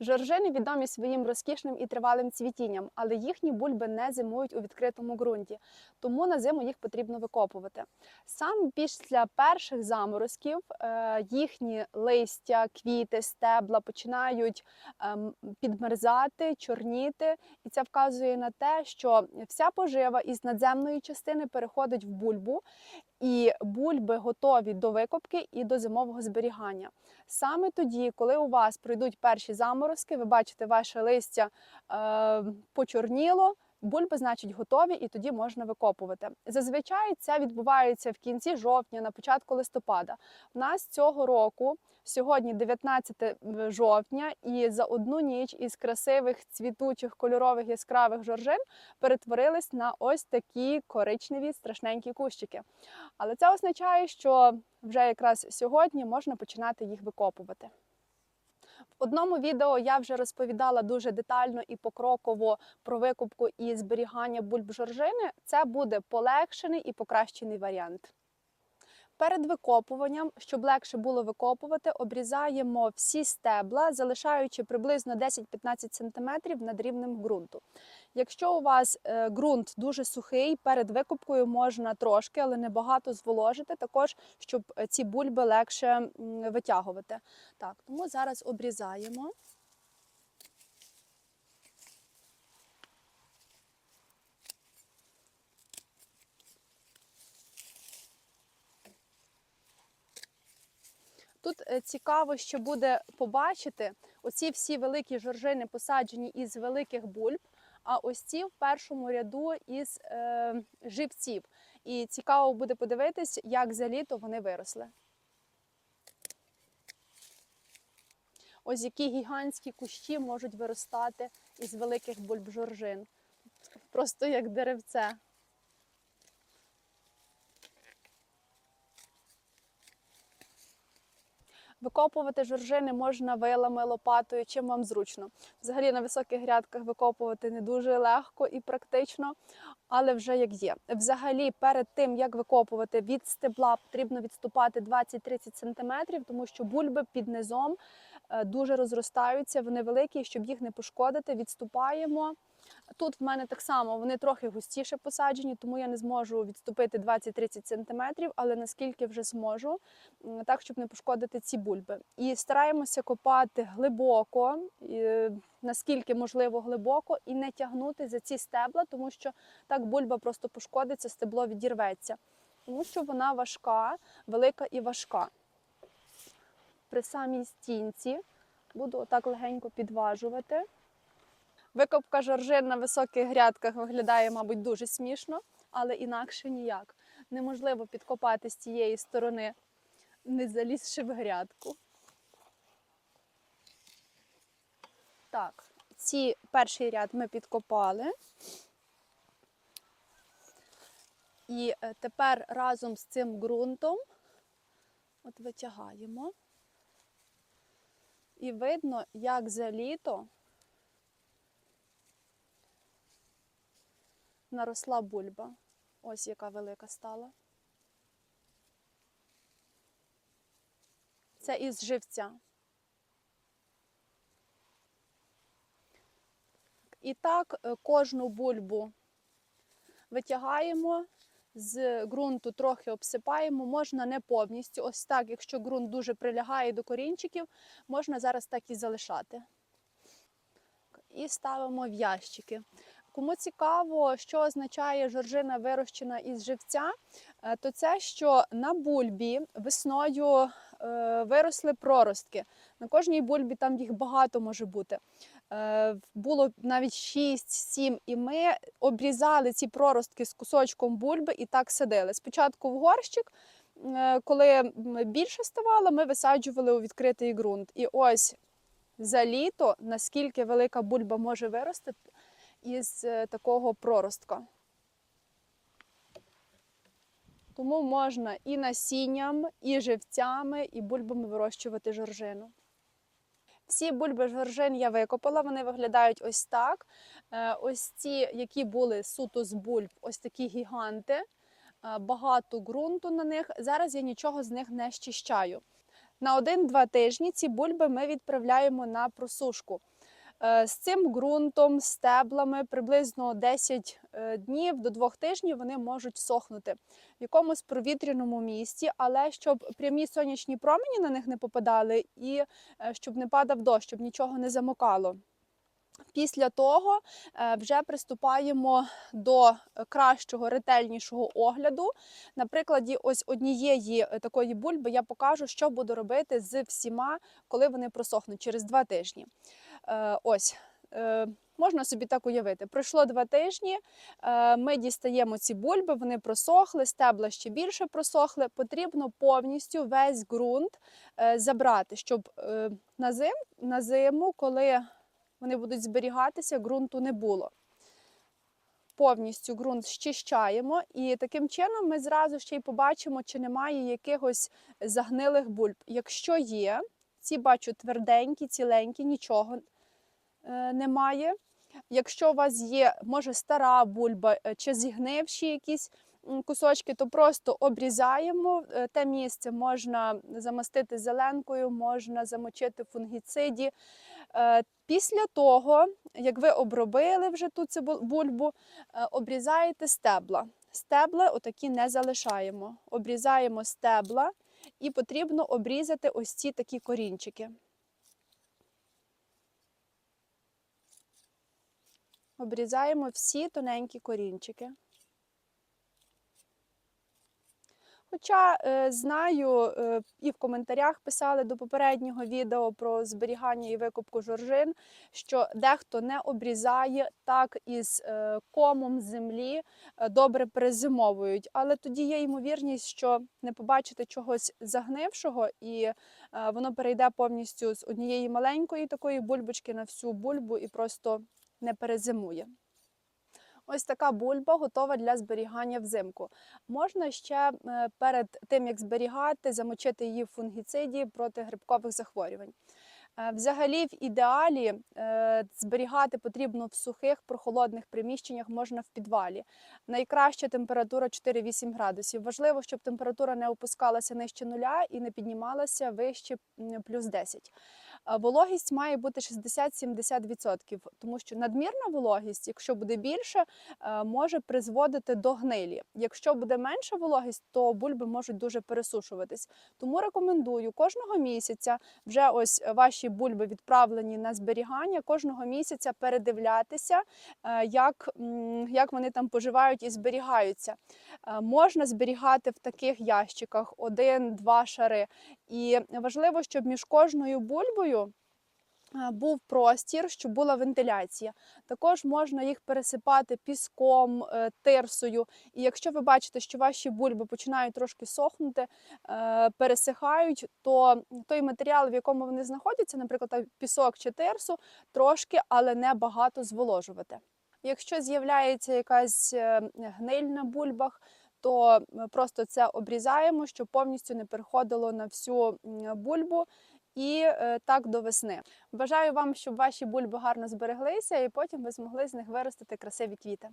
Жоржини відомі своїм розкішним і тривалим цвітінням, але їхні бульби не зимують у відкритому ґрунті, тому на зиму їх потрібно викопувати. Саме після перших заморозків е, їхні листя, квіти, стебла починають ем, підмерзати, чорніти, і це вказує на те, що вся пожива із надземної частини переходить в бульбу, і бульби готові до викопки і до зимового зберігання. Саме тоді, коли у вас пройдуть перші заморозки, ви бачите, ваше листя е, почорніло. Бульби, значить, готові, і тоді можна викопувати. Зазвичай це відбувається в кінці жовтня, на початку листопада. У нас цього року сьогодні 19 жовтня, і за одну ніч із красивих цвітучих кольорових яскравих жоржин перетворились на ось такі коричневі страшненькі кущики. Але це означає, що вже якраз сьогодні можна починати їх викопувати. В одному відео я вже розповідала дуже детально і покроково про викупку і зберігання бульб жоржини. Це буде полегшений і покращений варіант. Перед викопуванням, щоб легше було викопувати, обрізаємо всі стебла, залишаючи приблизно 10-15 см над рівнем ґрунту. Якщо у вас е, ґрунт дуже сухий, перед викопкою можна трошки, але не багато зволожити, також щоб е, ці бульби легше витягувати. Так, тому зараз обрізаємо. Тут е, цікаво, що буде побачити оці всі великі жоржини посаджені із великих бульб, а ось ці в першому ряду із е, живців. І цікаво буде подивитись, як за літо вони виросли. Ось які гігантські кущі можуть виростати із великих бульб жоржин. Просто як деревце. Викопувати жоржини можна вилами, лопатою, чим вам зручно. Взагалі на високих грядках викопувати не дуже легко і практично, але вже як є. Взагалі, перед тим як викопувати від стебла, потрібно відступати 20-30 см, тому що бульби під низом е, дуже розростаються, вони великі, щоб їх не пошкодити, відступаємо. Тут в мене так само вони трохи густіше посаджені, тому я не зможу відступити 20-30 см, але наскільки вже зможу, так, щоб не пошкодити ці бульби. І стараємося копати глибоко, наскільки можливо глибоко, і не тягнути за ці стебла, тому що так бульба просто пошкодиться, стебло відірветься. Тому що вона важка, велика і важка. При самій стінці буду отак легенько підважувати. Викопка жоржин на високих грядках виглядає, мабуть, дуже смішно, але інакше ніяк. Неможливо підкопати з цієї сторони, не залізши в грядку. Так, ці перший ряд ми підкопали. І е, тепер разом з цим ґрунтом от витягаємо. І видно, як за літо наросла бульба. Ось яка велика стала. Це із живця. І так е, кожну бульбу витягаємо, з ґрунту трохи обсипаємо, можна не повністю. Ось так, якщо ґрунт дуже прилягає до корінчиків, можна зараз так і залишати. І ставимо в ящики. Кому цікаво, що означає жоржина вирощена із живця, е, то це, що на бульбі весною е, виросли проростки. На кожній бульбі там їх багато може бути. Е, Було навіть 6-7, і ми обрізали ці проростки з кусочком бульби і так садили. Спочатку в горщик, коли більше ставало, ми висаджували у відкритий ґрунт. І ось за літо, наскільки велика бульба може вирости із е, такого проростка. Тому можна і насінням, і живцями, і бульбами вирощувати жоржину. Всі бульби жоржин я викопала, вони виглядають ось так. Е, Ось ці, які були суто з бульб, ось такі гіганти, е, багато ґрунту на них. Зараз я нічого з них не щищаю. На 1-2 тижні ці бульби ми відправляємо на просушку. Е, З цим ґрунтом, стеблами приблизно 10 е, днів до 2 тижнів вони можуть сохнути в якомусь провітряному місці, але щоб прямі сонячні промені на них не попадали і е, щоб не падав дощ, щоб нічого не замокало. Після того е, вже приступаємо до кращого, ретельнішого огляду. На прикладі ось однієї е, такої бульби я покажу, що буду робити з всіма, коли вони просохнуть через два тижні. Е, Ось. Можна собі так уявити. Пройшло два тижні, ми дістаємо ці бульби, вони просохли, стебла ще більше просохли. Потрібно повністю весь ґрунт забрати, щоб на зиму, коли вони будуть зберігатися, ґрунту не було. Повністю ґрунт щищаємо, і таким чином ми зразу ще й побачимо, чи немає якихось загнилих бульб. Якщо є, ці бачу тверденькі, ціленькі, нічого е, немає. Якщо у вас є, може, стара бульба е, чи зігнивші якісь кусочки, то просто обрізаємо. Е, Те місце можна замастити зеленкою, можна замочити в фунгіциді. Е, Після того, як ви обробили вже ту бульбу, е, обрізаєте стебла. Стебла отакі не залишаємо. Обрізаємо стебла і потрібно обрізати ось ці такі корінчики. Обрізаємо всі тоненькі корінчики. Хоча е, знаю, е, і в коментарях писали до попереднього відео про зберігання і викупку жоржин, що дехто не обрізає так із е, комом землі добре перезимовують. Але тоді є ймовірність, що не побачите чогось загнившого, і воно перейде повністю з однієї маленької такої бульбочки на всю бульбу і просто не перезимує. Ось така бульба готова для зберігання взимку. Можна ще е, перед тим, як зберігати, замочити її в фунгіциді проти грибкових захворювань. Е, Взагалі, в ідеалі е, зберігати потрібно в сухих прохолодних приміщеннях, можна в підвалі. Найкраща температура 4-8 градусів. Важливо, щоб температура не опускалася нижче нуля і не піднімалася вище плюс 10. Е, Вологість має бути 60-70%, тому що надмірна вологість, якщо буде більше, е, може призводити до гнилі. Якщо буде менша вологість, то бульби можуть дуже пересушуватись. Тому рекомендую кожного місяця вже ось ваші бульби відправлені на зберігання, кожного місяця передивлятися, е, як, як вони там поживають і зберігаються. Е, Можна зберігати в таких ящиках один-два шари. І важливо, щоб між кожною бульбою е, був простір, щоб була вентиляція. Також можна їх пересипати піском, е, тирсою. І якщо ви бачите, що ваші бульби починають трошки сохнути, е, пересихають, то той матеріал, в якому вони знаходяться, наприклад, пісок чи тирсу, трошки, але не багато зволожувати. Якщо з'являється якась гниль на бульбах, то просто це обрізаємо, щоб повністю не переходило на всю бульбу. І е, так до весни. Бажаю вам, щоб ваші бульби гарно збереглися, і потім ви змогли з них виростити красиві квіти.